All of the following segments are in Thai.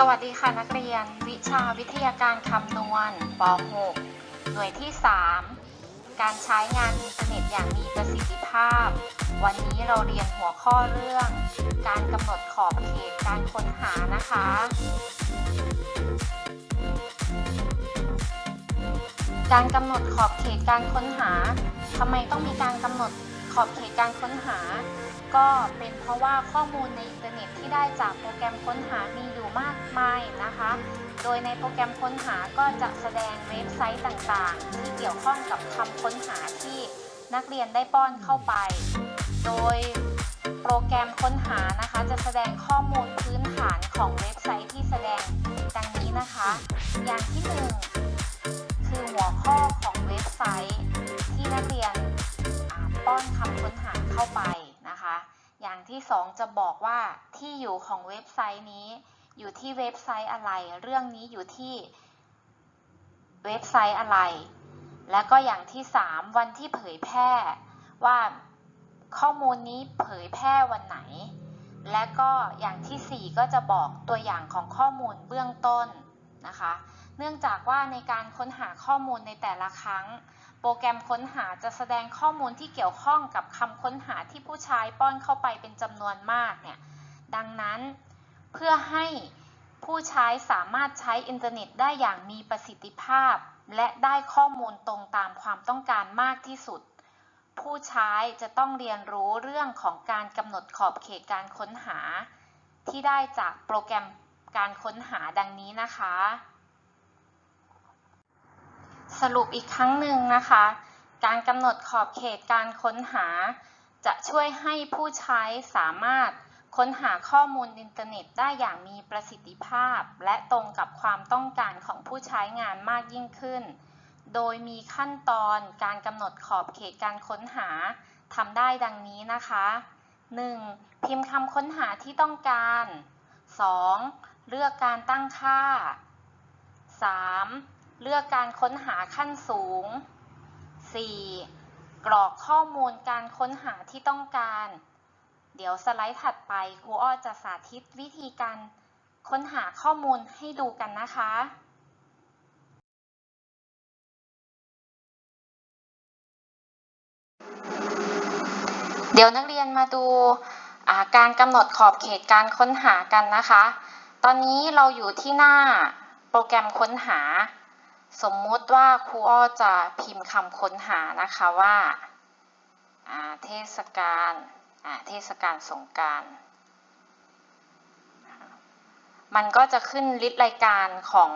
สวัสดีค่ะนักเรียน วิชาวิทยาการคำนวณป .6 หน่วยที่ 3 การใช้งานอินเทอร์เน็ตอย่างมีประสิทธิภาพ วันนี้เราเรียนหัวข้อเรื่อง การกำหนดขอบเขตการค้นหานะคะ การกำหนดขอบเขตการค้นหาทำไมต้องมีการกำหนดขอบเขตการค้นหา ก็เป็นเพราะว่าข้อมูลในอินเทอร์เน็ตที่ได้จากโปรแกรมค้นหามีอยู่มากมายนะคะ โดยในโปรแกรมค้นหาก็จะแสดงเว็บไซต์ต่างๆ ที่เกี่ยวข้องกับคำค้นหาที่นักเรียนได้ป้อนเข้าไป โดยโปรแกรมค้นหานะคะ จะแสดงข้อมูลพื้นฐานของเว็บไซต์ที่แสดงดังนี้นะคะ อย่างที่หนึ่งคือหัวข้อของเว็บไซต์ที่นักเรียนป้อนคำค้นหาเข้าไป อย่างที่สองจะบอกว่าที่อยู่ของเว็บไซต์นี้ อยู่ที่เว็บไซต์อะไร เรื่องนี้อยู่ที่เว็บไซต์อะไร และก็อย่างที่สามวันที่เผยแพร่ว่าข้อมูลนี้เผยแพร่วันไหน และก็อย่างที่สี่ก็จะบอกตัวอย่างของข้อมูลเบื้องต้น นะคะ เนื่องจากว่าในการค้นหาข้อมูลในแต่ละครั้ง โปรแกรมค้นหาจะแสดงข้อมูลที่เกี่ยวข้องกับคำค้นหาที่ผู้ใช้ป้อนเข้าไปเป็นจำนวนมากเนี่ย ดังนั้นเพื่อให้ผู้ใช้สามารถใช้อินเทอร์เน็ตได้อย่างมีประสิทธิภาพ และได้ข้อมูลตรงตามความต้องการมากที่สุด ผู้ใช้จะต้องเรียนรู้เรื่องของการกำหนดขอบเขตการค้นหา ที่ได้จากโปรแกรม การค้นหาดังนี้นะคะ สรุปอีกครั้งหนึ่งนะคะ การกำหนดขอบเขตการค้นหา จะช่วยให้ผู้ใช้สามารถค้นหาข้อมูลอินเทอร์เน็ตได้อย่างมีประสิทธิภาพ และตรงกับความต้องการของผู้ใช้งานมากยิ่งขึ้น โดยมีขั้นตอนการกำหนดขอบเขตการค้นหาทำได้ดังนี้นะคะ 1. พิมพ์คำค้นหาที่ต้องการ 2. เลือกการตั้งค่า 3. เลือกการค้นหาขั้นสูง 4. กรอกข้อมูลการค้นหาที่ต้องการ เดี๋ยวสไลด์ถัดไปครูอ้อจะสาธิตวิธีการค้นหาข้อมูลให้ดูกันนะคะเดี๋ยวนักเรียนมาดูาการกำหนดขอบเขตการค้นหากันนะคะ ตอนนี้เราอยู่ที่หน้าโปรแกรมค้นหา สมมุติว่าครูอ้อจะพิมพ์คำค้นหานะคะว่าเทศกาลเทศกาลสงการมันก็จะขึ้นลิสต์รายการของ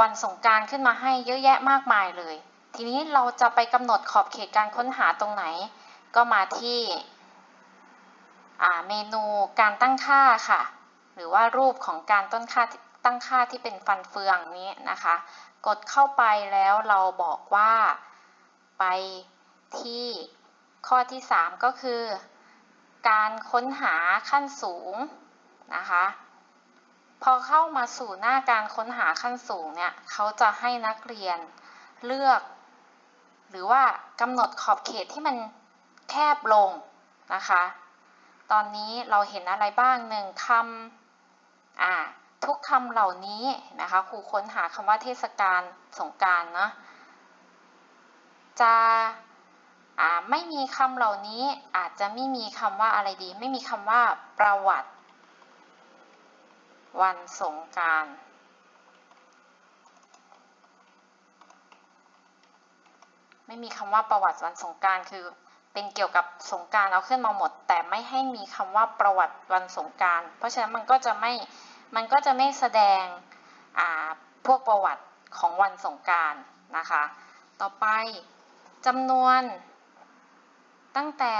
วันสงการขึ้นมาให้เยอะแยะมากมายเลย ทีนี้เราจะไปกำหนดขอบเขตการค้นหาตรงไหน ก็มาที่เมนูการตั้งค่าค่ะ รือว่ารูปของการต้นค่าตั้งค่าที่เป็นฟันเฟืองนี้นะคะ กดเข้าไปแล้วเราบอกว่าไปที่ข้อที่ 3 ก็คือ การค้นหาขั้นสูงนะคะ พอเข้ามาสู่หน้าการค้นหาขั้นสูงเนี่ยเขาจะให้นักเรียนเลือก หรือว่ากำหนดขอบเขตที่มันแคบลงนะคะ ตอนนี้เราเห็นอะไรบ้างหนึ่งคำ อ่าทุกคำเหล่านี้นะคะครูค้นหาคำว่าเทศกาลสงการนะจะไม่มีคำเหล่านี้อาจจะไม่มีคำว่าอะไรดี ไม่มีคำว่าประวัติ วันสงการไม่มีคำว่าประวัติวันสงการคือเป็นเกี่ยวกับสงการเอาขึ้นมาหมด แต่ไม่ให้มีคำว่าประวัติวันสงการเพราะฉะนั้นมันก็จะไม่ มันก็จะไม่แสดงพวกประวัติของวันสงการนะคะ ต่อไปจำนวนตั้งแต่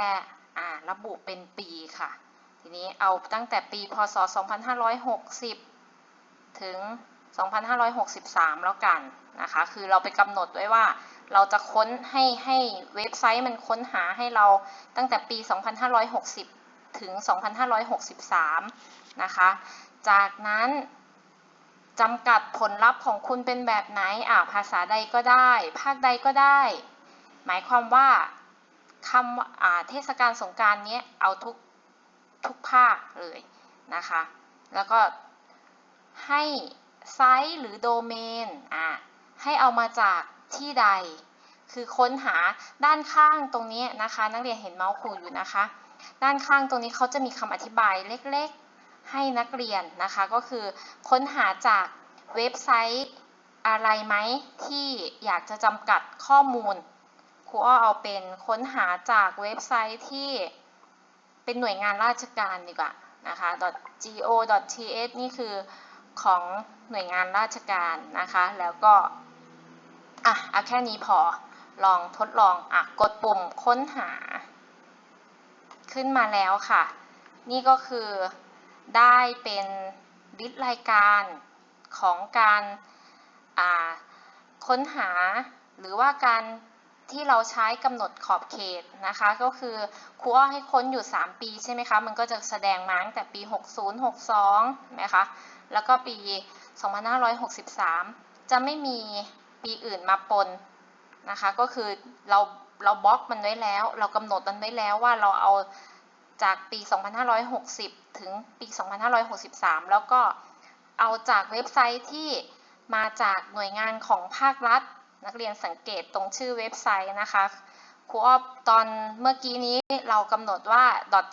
ระบุเป็นปีค่ะ ทีนี้เอาตั้งแต่ปีพศ 2560 ถึง 2563 แล้วกันนะคะ คือเราไปกำหนดไว้ว่าเราจะค้นให้ให้เว็บไซต์มันค้นหาให้เราตั้งแต่ปี 2560 ถึง 2563 นะคะ จากนั้นจำกัดผลลัพธ์ของคุณเป็นแบบไหนอ่าภาษาใดก็ได้ ภาคใดก็ได้ หมายความว่าคำอ่าเทศกาลสงการนี้เอาทุกทุกภาคเลยนะคะ แล้วก็ให้ไซต์หรือโดเมนอะให้เอามาจากที่ใด คือค้นหาด้านข้างตรงนี้นะคะ นักเรียนเห็นเมาส์คูอยู่นะคะ ด้านข้างตรงนี้เขาจะมีคำอธิบายเล็ก ให้นักเรียนนะคะ ก็คือค้นหาจากเว็บไซต์อะไรไหมที่อยากจะจำกัดข้อมูลครูอ้อเอาเป็นค้นหาจากเว็บไซต์ที่เป็นหน่วยงานราชการดีกว่านะคะ .go.th นี่คือของหน่วยงานราชการนะคะ แล้วก็อะเอาแค่นี้พอลองทดลองอะกดปุ่มค้นหา ขึ้นมาแล้วค่ะ นี่ก็คือ ได้เป็นลิสต์รายการของการาค้นหาหรือว่าการที่เราใช้กำหนดขอบเขตนะคะ ก็คือครูอ้อให้ค้นอยู่ 3 ปีใช่ไหมคะ มันก็จะแสดงมาตั้งแต่ปี 60 62นะคะ แล้วก็ปี 2563 จะไม่มีปีอื่นมาปนนะคะ ก็คือเราเราบล็อกมันไว้แล้ว เรากำหนดมันไว้แล้วว่าเราเอา จากปี 2560 ถึงปี 2563 แล้วก็เอาจากเว็บไซต์ที่มาจากหน่วยงานของภาครัฐ นักเรียนสังเกตตรงชื่อเว็บไซต์นะคะครูอ้อตอนเมื่อกี้นี้เรากำหนดว่า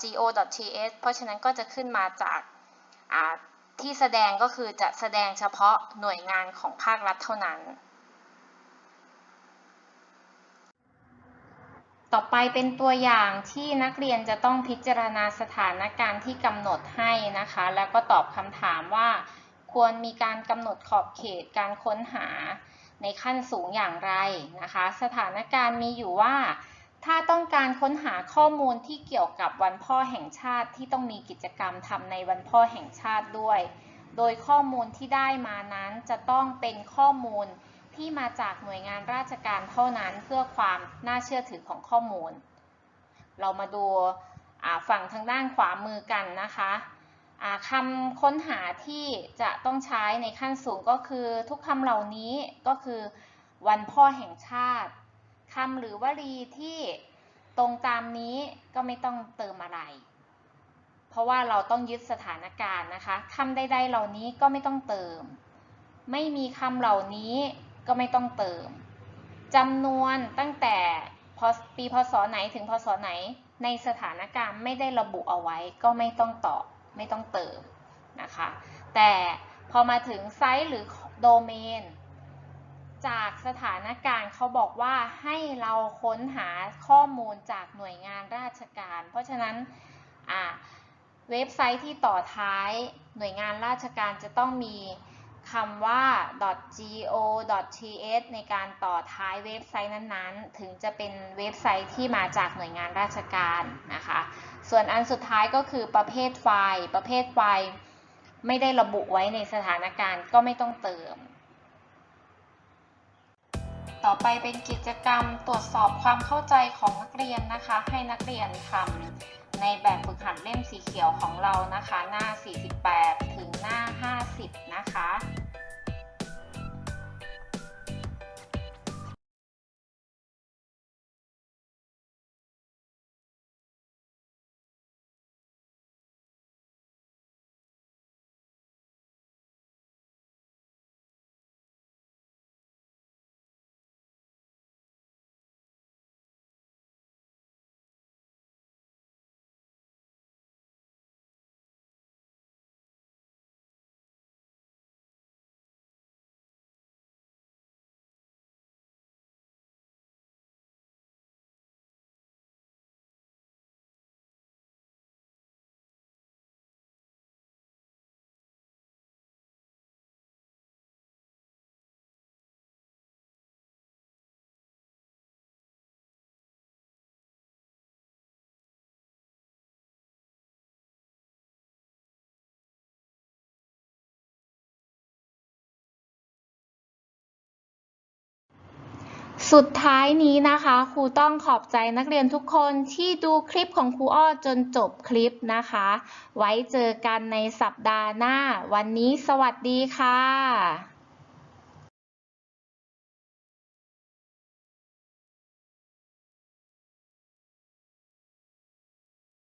.go.th เพราะฉะนั้นก็จะขึ้นมาจากที่แสดงก็คือจะแสดงเฉพาะหน่วยงานของภาครัฐเท่านั้น ต่อไปเป็นตัวอย่างที่นักเรียนจะต้องพิจารณาสถานการณ์ที่กำหนดให้นะคะ แล้วก็ตอบคำถามว่า ควรมีการกำหนดขอบเขตการค้นหาในขั้นสูงอย่างไรนะคะ สถานการณ์มีอยู่ว่า ถ้าต้องการค้นหาข้อมูลที่เกี่ยวกับวันพ่อแห่งชาติที่ต้องมีกิจกรรมทำในวันพ่อแห่งชาติด้วย โดยข้อมูลที่ได้มานั้นจะต้องเป็นข้อมูล ที่มาจากหน่วยงานราชการเท่านั้นเพื่อความน่าเชื่อถือของข้อมูล เรามาดูฝั่งทางด้านขวามือกันนะคะคำค้นหาที่จะต้องใช้ในขั้นสูงก็คือทุกคำเหล่านี้ก็คือวันพ่อแห่งชาติคำหรือวลีที่ตรงตามนี้ก็ไม่ต้องเติมอะไร เพราะว่าเราต้องยึดสถานการณ์นะคะคำใดๆเหล่านี้ก็ไม่ต้องเติม ไม่มีคำเหล่านี้ ก็ไม่ต้องเติมจำนวนตั้งแต่ปีพศไหนถึงพศไหนในสถานการณ์ไม่ได้ระบุเอาไว้ก็ไม่ต้องตอบไม่ต้องเติมนะคะ แต่พอมาถึงไซต์หรือโดเมน จากสถานการณ์เขาบอกว่าให้เราค้นหาข้อมูลจากหน่วยงานราชการ เพราะฉะนั้นเว็บไซต์ที่ต่อท้ายหน่วยงานราชการจะต้องมี คำว่า .go.th ในการต่อท้ายเว็บไซต์นั้นๆ ถึงจะเป็นเว็บไซต์ที่มาจากหน่วยงานราชการนะคะ ส่วนอันสุดท้ายก็คือประเภทไฟล์ ประเภทไฟล์ไม่ได้ระบุไว้ในสถานการณ์ก็ไม่ต้องเติม ต่อไปเป็นกิจกรรมตรวจสอบความเข้าใจของนักเรียนนะคะ ให้นักเรียนทำในแบบฝึกหัดเล่มสีเขียวของเรานะคะ หน้า 48 ถึงหน้า 50 นะคะ สุดท้ายนี้นะคะครูต้องขอบใจนักเรียนทุกคนที่ดูคลิปของครูอ้อจนจบคลิปนะคะ ไว้เจอกันในสัปดาห์หน้า วันนี้สวัสดีค่ะ